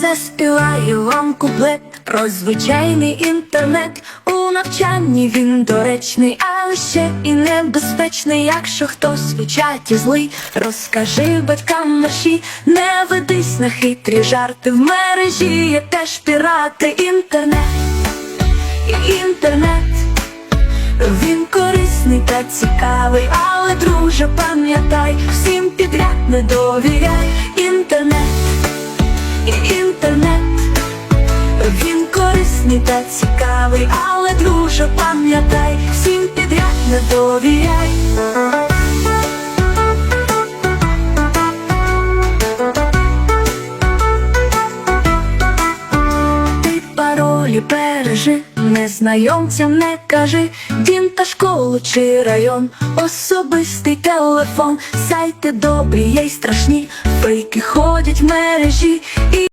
заспіваю вам куплет про звичайний інтернет. У навчанні він доречний, але ще і небезпечний. Якщо хтось в чаті злий, розкажи батькам наші, не ведись на хитрі жарти в мережі, є теж пірати інтернет, інтернет. Він корисний та цікавий, але друже, пам'ятай, всім підряд не довіряй корисний та цікавий, але друже, пам'ятай, всім підряд не довіряй. Ти паролі бережи, незнайомцям не кажи, дім та школу чи район, особистий телефон, сайти добрі є й страшні, фейки ходять в мережі і